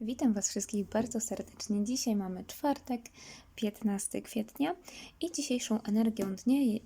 Witam Was wszystkich bardzo serdecznie. Dzisiaj mamy czwartek, 15 kwietnia i dzisiejszą energią dnia,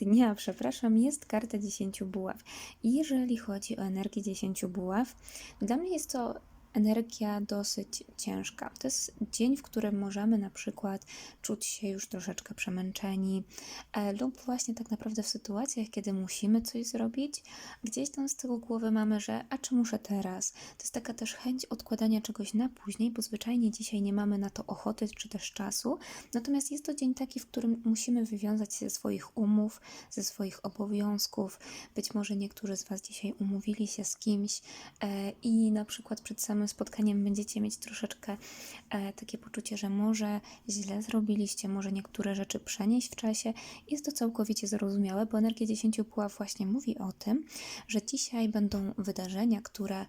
dnia przepraszam, jest karta 10 buław. Jeżeli chodzi o energię 10 buław, dla mnie jest to energia dosyć ciężka. To jest dzień, w którym możemy na przykład czuć się już troszeczkę przemęczeni, e, lub właśnie tak naprawdę w sytuacjach, kiedy musimy coś zrobić, gdzieś tam z tyłu głowy mamy, że a czy muszę teraz? To jest taka też chęć odkładania czegoś na później, bo zwyczajnie dzisiaj nie mamy na to ochoty czy też czasu. Natomiast jest to dzień taki, w którym musimy wywiązać się ze swoich umów, ze swoich obowiązków. Być może niektórzy z Was dzisiaj umówili się z kimś e, i na przykład przed samym spotkaniem będziecie mieć troszeczkę e, takie poczucie, że może źle zrobiliście, może niektóre rzeczy przenieść w czasie. Jest to całkowicie zrozumiałe, bo energia 10 puław właśnie mówi o tym, że dzisiaj będą wydarzenia, które.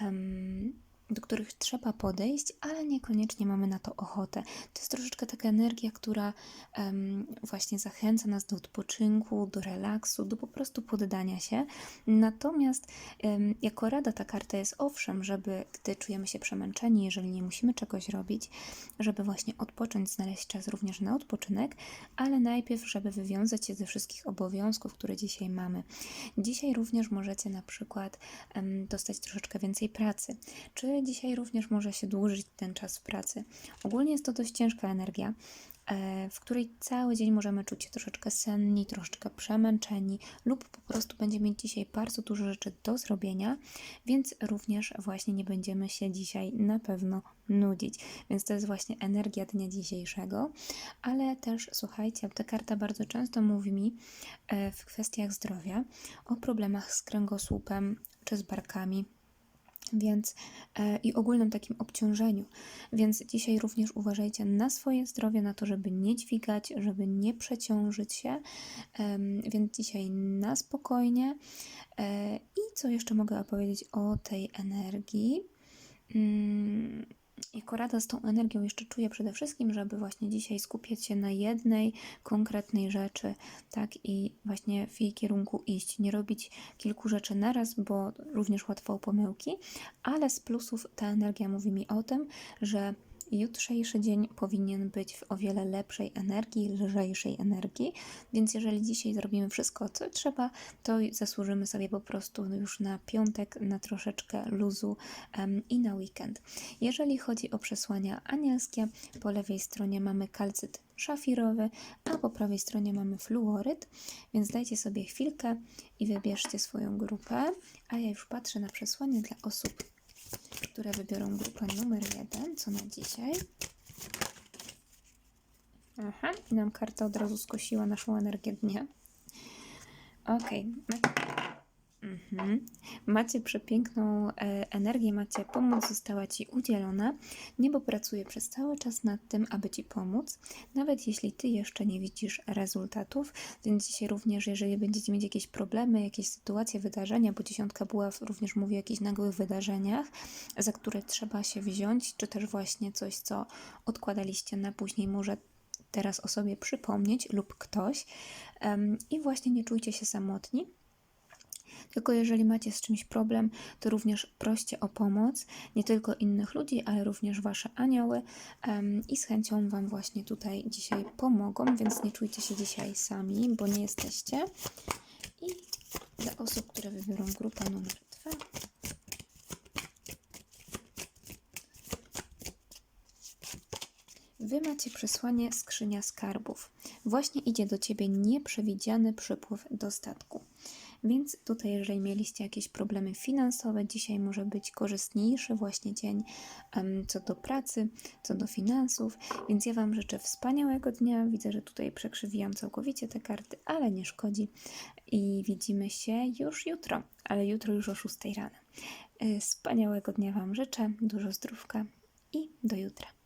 em, do których trzeba podejść, ale niekoniecznie mamy na to ochotę. To jest troszeczkę taka energia, która em, właśnie zachęca nas do odpoczynku, do relaksu, do po prostu poddania się. Natomiast em, jako rada ta karta jest owszem, żeby gdy czujemy się przemęczeni, jeżeli nie musimy czegoś robić, żeby właśnie odpocząć, znaleźć czas również na odpoczynek, ale najpierw, żeby wywiązać się ze wszystkich obowiązków, które dzisiaj mamy. Dzisiaj również możecie na przykład em, dostać troszeczkę więcej pracy, czy dzisiaj również może się dłużyć ten czas w pracy. Ogólnie jest to dość ciężka energia, e, w której cały dzień możemy czuć się troszeczkę senni, troszeczkę przemęczeni, lub po prostu będziemy mieć dzisiaj bardzo dużo rzeczy do zrobienia, więc również właśnie nie będziemy się dzisiaj na pewno nudzić. Więc to jest właśnie energia dnia dzisiejszego, ale też słuchajcie, ta karta bardzo często mówi mi e, w kwestiach zdrowia o problemach z kręgosłupem czy z barkami. Więc e, i ogólnym takim obciążeniu. Więc dzisiaj również uważajcie na swoje zdrowie, na to, żeby nie dźwigać, żeby nie przeciążyć się. Em, więc dzisiaj na spokojnie. E, I co jeszcze mogę opowiedzieć o tej energii? Mm, jako rada z tą energią jeszcze czuję przede wszystkim, żeby właśnie dzisiaj skupiać się na jednej konkretnej rzeczy, tak, i właśnie w jej kierunku iść. Nie robić kilku rzeczy naraz, bo również łatwo o pomyłki, ale z plusów ta energia mówi mi o tym, że jutrzejszy dzień powinien być w o wiele lepszej energii, lżejszej energii, więc jeżeli dzisiaj zrobimy wszystko, co trzeba, to zasłużymy sobie po prostu już na piątek, na troszeczkę luzu em, i na weekend. Jeżeli chodzi o przesłania anielskie, po lewej stronie mamy kalcyt szafirowy, a po prawej stronie mamy fluoryt, więc dajcie sobie chwilkę i wybierzcie swoją grupę, a ja już patrzę na przesłanie dla osób, które wybiorą grupę numer jeden, co na dzisiaj. Aha, i nam karta od razu skosiła naszą energię dnia. Okej, Mhm. Macie przepiękną e, energię, macie pomoc została Ci udzielona. Niebo pracuje przez cały czas nad tym, aby Ci pomóc, nawet jeśli Ty jeszcze nie widzisz rezultatów. Więc dzisiaj również, jeżeli będziecie mieć jakieś problemy, jakieś sytuacje, wydarzenia, bo dziesiątka była również mówi o jakichś nagłych wydarzeniach, za które trzeba się wziąć, czy też właśnie coś, co odkładaliście na później, może teraz o sobie przypomnieć lub ktoś. Em, I właśnie nie czujcie się samotni. Tylko jeżeli macie z czymś problem, to również proście o pomoc, nie tylko innych ludzi, ale również Wasze anioły em, i z chęcią Wam właśnie tutaj dzisiaj pomogą, więc nie czujcie się dzisiaj sami, bo nie jesteście. I dla osób, które wybiorą grupę numer dwa, Wy macie przesłanie skrzynia skarbów. Właśnie idzie do Ciebie nieprzewidziany przypływ dostatku. Więc tutaj, jeżeli mieliście jakieś problemy finansowe, dzisiaj może być korzystniejszy właśnie dzień em, co do pracy, co do finansów. Więc ja Wam życzę wspaniałego dnia. Widzę, że tutaj przekrzywiłam całkowicie te karty, ale nie szkodzi. I widzimy się już jutro, ale jutro już o 6 rano. Y, Wspaniałego dnia Wam życzę, dużo zdrówka i do jutra.